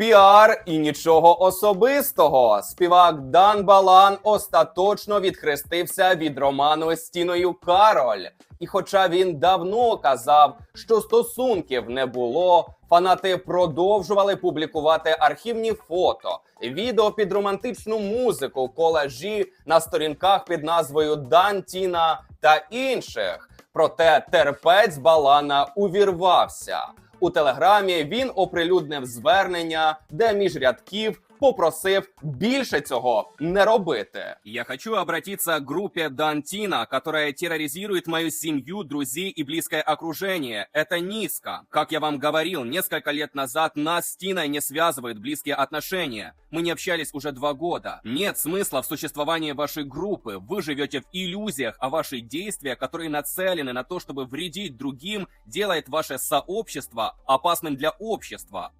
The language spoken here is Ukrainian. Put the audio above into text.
Піар і нічого особистого. Співак Дан Балан остаточно відхрестився від роману з Тіною Кароль. І хоча він давно казав, що стосунків не було, фанати продовжували публікувати архівні фото, відео під романтичну музику, колажі на сторінках під назвою Дан Тіна та інших. Проте терпець Балана увірвався У телеграмі він оприлюднив звернення, де між рядків попросив більше цього не робити. Я хочу обратиться к группе Дантина, которая терроризирует мою семью, друзей и близкое окружение. Это низко. Как я вам говорил, несколько лет назад нас с Тиной не связывают близкие отношения. Мы не общались уже два года. Нет смысла в существовании вашей группы. Вы живете в иллюзиях, а ваши действия, которые нацелены на то, чтобы вредить другим, делает ваше сообщество опасным для общества.